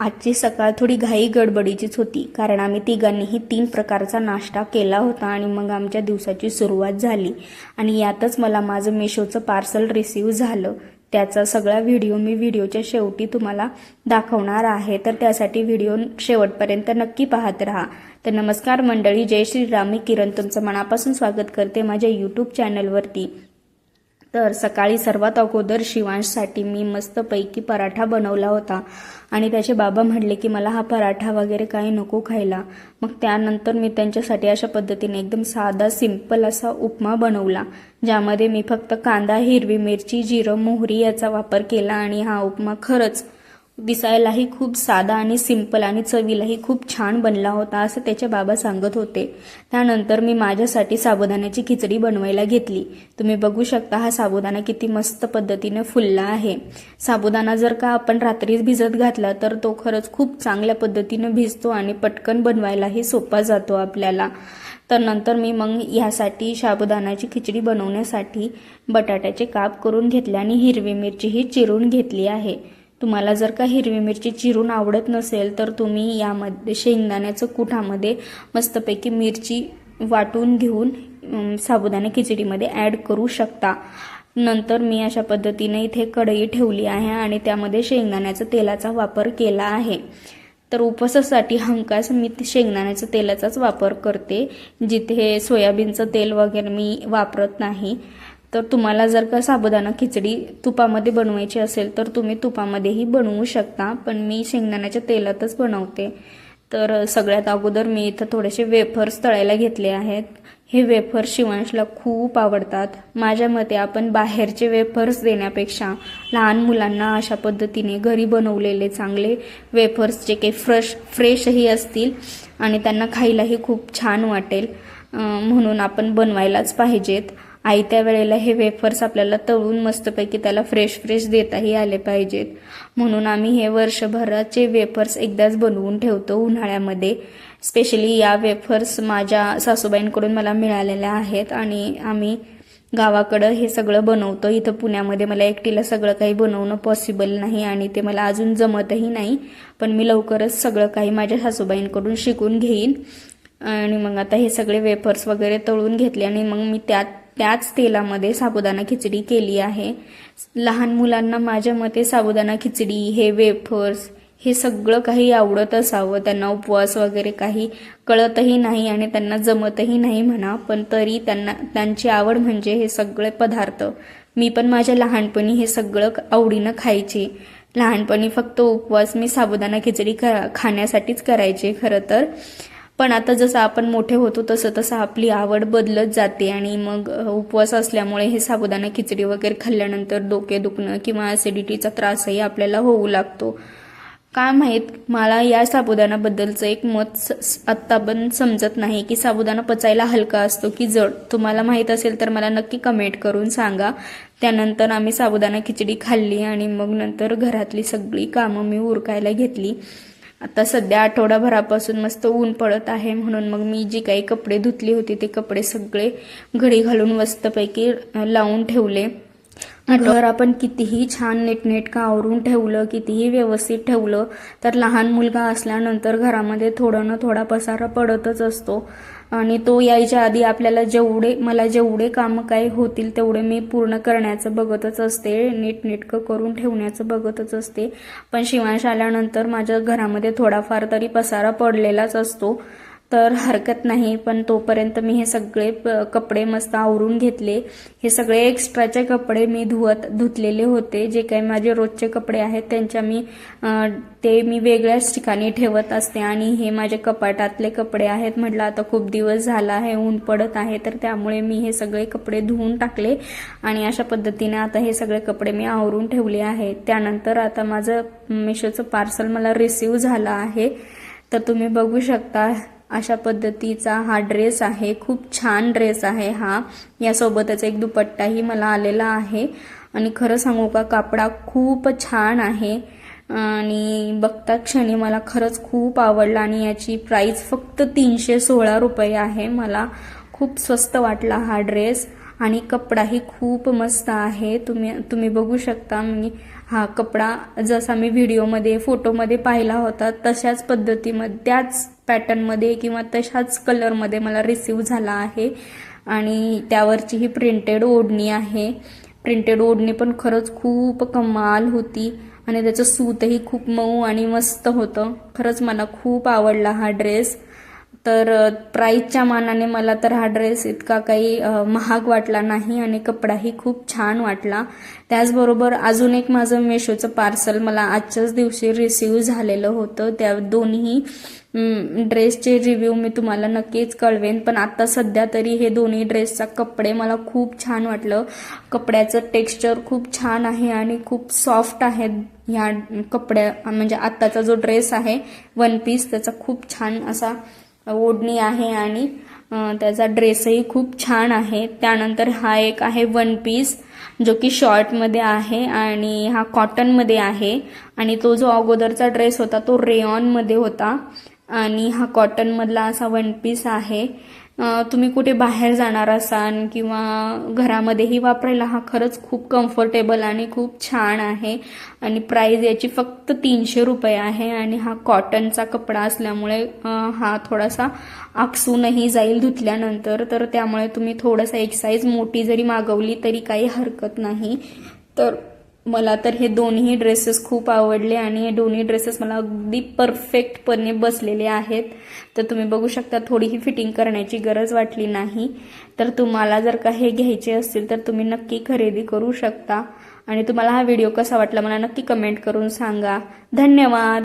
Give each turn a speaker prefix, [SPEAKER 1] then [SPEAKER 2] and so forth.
[SPEAKER 1] आजची सकाळ थोडी घाई गडबडीचीच होती कारण आम्ही तिघांनीही तीन प्रकारचा नाश्ता केला होता आणि मग आमच्या दिवसाची सुरुवात झाली. आणि यातच मला माझं मेशोचं पार्सल रिसीव झालं. त्याचा सगळा व्हिडिओ मी व्हिडिओच्या शेवटी तुम्हाला दाखवणार आहे तर त्यासाठी व्हिडिओ शेवटपर्यंत नक्की पाहत राहा. तर नमस्कार मंडळी जय श्रीराम. मी किरण. तुमचं मनापासून स्वागत करते माझ्या यूट्यूब चॅनलवरती तर सकाळी सर्वात अगोदर शिवांशसाठी मी मस्तपैकी पराठा बनवला होता. आणि त्याचे बाबा म्हणले की मला हा पराठा वगैरे काही नको खायला. मग त्यानंतर मी त्यांच्यासाठी अशा पद्धतीने एकदम साधा सिंपल असा उपमा बनवला ज्यामध्ये मी फक्त कांदा हिरवी मिरची जिरं मोहरी याचा वापर केला आणि हा उपमा खरंच दिसायलाही खूप साधा आणि सिंपल आणि चवीलाही खूप छान बनला होता असं त्याचे बाबा सांगत होते. त्यानंतर मी माझ्यासाठी साबुदाण्याची खिचडी बनवायला घेतली. तुम्ही बघू शकता हा साबुदाणा किती मस्त पद्धतीने फुलला आहे. साबुदाणा जर का आपण रात्रीच भिजत घातला तर तो खरंच खूप चांगल्या पद्धतीनं भिजतो आणि पटकन बनवायलाही सोपा जातो आपल्याला. तर नंतर मी मग ह्यासाठी साबुदाण्याची खिचडी बनवण्यासाठी बटाट्याचे काप करून घेतले आणि हिरवी मिरचीही चिरून घेतली आहे. तुम्हाला जर का हिरवी मिरची चिरून आवडत नसेल तर तुम्ही यामध्ये शेंगदाण्याचं कुठामध्ये मस्तपैकी मिरची वाटून घेऊन साबुदाणे साबुदाणा खिचडीमध्ये ॲड करू शकता. नंतर मी अशा पद्धतीने इथे कढई ठेवली आहे आणि त्यामध्ये शेंगदाण्याचा तेलाचा वापर केला आहे. तर उपवासासाठी हमखास मी शेंगदाण्याच्या तेलाचाच वापर करते जिथे सोयाबीनचं तेल वगैरे मी वापरत नाही. तर तुम्हाला जर का साबुदाणा खिचडी तुपामध्ये बनवायची असेल तर तुम्ही तुपामध्येही बनवू शकता. पण मी शेंगदाण्याच्या तेलातच बनवते. तर सगळ्यात अगोदर मी इथं थोडेसे वेफर्स तळायला घेतले आहेत. हे वेफर्स शिवांशला खूप आवडतात. माझ्या मते आपण बाहेरचे वेफर्स देण्यापेक्षा लहान मुलांना अशा पद्धतीने घरी बनवलेले चांगले वेफर्स जे काही फ्रेश फ्रेशही असतील आणि त्यांना खायलाही खूप छान वाटेल. म्हणून आपण बनवायलाच पाहिजेत. आयत्या वेळेला हे वेफर्स आपल्याला तळून मस्तपैकी त्याला फ्रेश फ्रेश देताही आले पाहिजेत. म्हणून आम्ही हे वर्षभराचे वेफर्स एकदाच बनवून ठेवतो उन्हाळ्यामध्ये. स्पेशली या वेफर्स माझ्या सासूबाईंकडून मला मिळालेल्या आहेत आणि आम्ही गावाकडं हे सगळं बनवतो. इथं पुण्यामध्ये मला एकटीला सगळं काही बनवणं पॉसिबल नाही आणि ते मला अजून जमतही नाही. पण मी लवकरच सगळं काही माझ्या सासूबाईंकडून शिकून घेईन. आणि मग आता हे सगळे वेफर्स वगैरे तळून घेतले आणि मग मी त्यात त्याच तेलामध्ये साबुदाणा खिचडी केली आहे. लहान मुलांना माझ्या मते साबुदाणा खिचडी हे वेफर्स हे सगळं काही आवडत असावं. त्यांना उपवास वगैरे काही कळतही नाही आणि त्यांना जमतही नाही म्हणा पण तरी त्यांना त्यांची आवड म्हणजे हे सगळे पदार्थ. मी पण माझ्या लहानपणी हे सगळं आवडीनं खायचे. लहानपणी फक्त उपवास मी साबुदाणा खिचडी खा खाण्यासाठीच करायचे. खरं तर पण आता जसं आपण मोठे होतो तसं तसं आपली आवड बदलत जाते आणि मग उपवास असल्यामुळे हे साबुदाणा खिचडी वगैरे खाल्ल्यानंतर डोके दुखणं किंवा ॲसिडिटीचा त्रासही आपल्याला होऊ लागतो. काय माहीत? मला या साबुदाणाबद्दलचं एक मत स- आत्ता पण समजत नाही की साबुदाणा पचायला हलका असतो की जड. तुम्हाला माहीत असेल तर मला नक्की कमेंट करून सांगा. त्यानंतर आम्ही साबुदाणा खिचडी खाल्ली आणि मग नंतर घरातली सगळी कामं मी उरकायला घेतली. आता सध्या आठवडाभरापासून मस्त ऊन पडत आहे म्हणून मग मी जी काही कपडे धुतली होती ते कपडे सगळे घडी घालून मस्तपैकी लावून ठेवले. घर आपण कितीही छान नीटनेटकं आवरून ठेवलं कितीही व्यवस्थित ठेवलं तर लहान मुलगा असल्यानंतर घरामध्ये थोडं ना थोडा पसारा पडतच असतो. आणि तो यायच्या आधी आपल्याला जेवढे मला जेवढे कामं काही होतील तेवढे मी पूर्ण करण्याचं बघतच असते नीटनेटकं करून ठेवण्याचं बघतच असते. पण शिवांश आल्यानंतर माझ्या घरामध्ये थोडाफार तरी पसारा पडलेलाच असतो. तर हरकत नाही पण तोपर्यंत मी हे सगळे प- कपडे मस्त आवरून घेतले. हे सगळे एक्स्ट्राचे कपडे मी धुवत धुतलेले होते. जे काही माझे रोजचे कपडे आहेत त्यांच्या मी ते मी वेगळ्याच ठिकाणी ठेवत असते. आणि हे माझे कपाटातले कपडे आहेत. म्हटलं आता खूप दिवस झाला आहे ऊन पडत आहे तर त्यामुळे मी हे सगळे कपडे धुवून टाकले. आणि अशा पद्धतीने आता हे सगळे कपडे मी आवरून ठेवले आहेत. त्यानंतर आता माझं मिशोचं पार्सल मला रिसीव झालं आहे. तर तुम्ही बघू शकता अशा पद्धतीचा हा ड्रेस आहे. खूप छान ड्रेस आहे हा. यासोबतच एक दुपट्टाही मला आलेला आहे. आणि खरं सांगू का कापडा खूप छान आहे. आणि बघता क्षणी मला खरंच खूप आवडला आणि याची प्राईस फक्त तीनशे सोळा रुपये आहे. मला खूप स्वस्त वाटला हा ड्रेस आणि कपडाही खूप मस्त आहे. तुम्ही तुम्ही बघू शकता. मी हा कपडा जसा मी व्हिडिओमध्ये फोटोमध्ये पाहिला होता तशाच पद्धतीमध्ये त्याच पॅटर्नमध्ये किंवा तशाच कलरमध्ये मला रिसीव झाला आहे. आणि त्यावरची ही प्रिंटेड ओढणी आहे. प्रिंटेड ओढणी पण खरंच खूप कमाल होती. आणि त्याचं सूतही खूप मऊ आणि मस्त होतं. खरंच मला खूप आवडला हा ड्रेस तर प्राईजच्या मानाने मला तर हा ड्रेस इतका काही महाग वाटला नाही आणि कपडाही खूप छान वाटला. त्याचबरोबर अजून एक माझं मेशोचं पार्सल मला आजच्याच दिवशी रिसिव्ह झालेलं होतं. त्या दोन्ही ड्रेसचे रिव्ह्यू मी तुम्हाला नक्कीच कळवेन. पण आता सध्या तरी हे दोन्ही ड्रेसचा कपडे मला खूप छान वाटलं. कपड्याचं टेक्स्चर खूप छान आहे आणि खूप सॉफ्ट आहे. ह्या कपड्या म्हणजे आत्ताचा जो ड्रेस आहे वन पीस त्याचा खूप छान असा ओढणी आहे आणि त्याचा ड्रेसही खूप छान आहे. त्यानंतर हा एक आहे वन पीस जो की शॉर्टमध्ये आहे आणि हा कॉटनमध्ये आहे. आणि तो जो अगोदरचा ड्रेस होता तो रेऑनमध्ये होता. आणि हा कॉटनमधला असा वन पीस आहे. तुम्ही कुठे बाहेर जाणार असाल किंवा घरामध्येही वापरायला हा खरंच खूप कम्फर्टेबल आणि खूप छान आहे. आणि प्राईज याची फक्त तीनशे रुपये आहे आणि हा कॉटनचा कपडा असल्यामुळे हा थोडासा आकसूनही जाईल धुतल्यानंतर. तर त्यामुळे तुम्ही थोडंसं एक साईज मोठी जरी मागवली तरी काही हरकत नाही. तर मला तर हे दोन्ही ड्रेसेस खूप आवडले आणि हे दोन्ही ड्रेसेस मला अगदी परफेक्टपणे बसलेले आहेत. तर तुम्ही बघू शकता थोडीही फिटिंग करण्याची गरज वाटली नाही. तर तुम्हाला जर का हे घ्यायचे असतील तर तुम्ही नक्की खरेदी करू शकता. आणि तुम्हाला हा व्हिडिओ कसा वाटला मला नक्की कमेंट करून सांगा. धन्यवाद!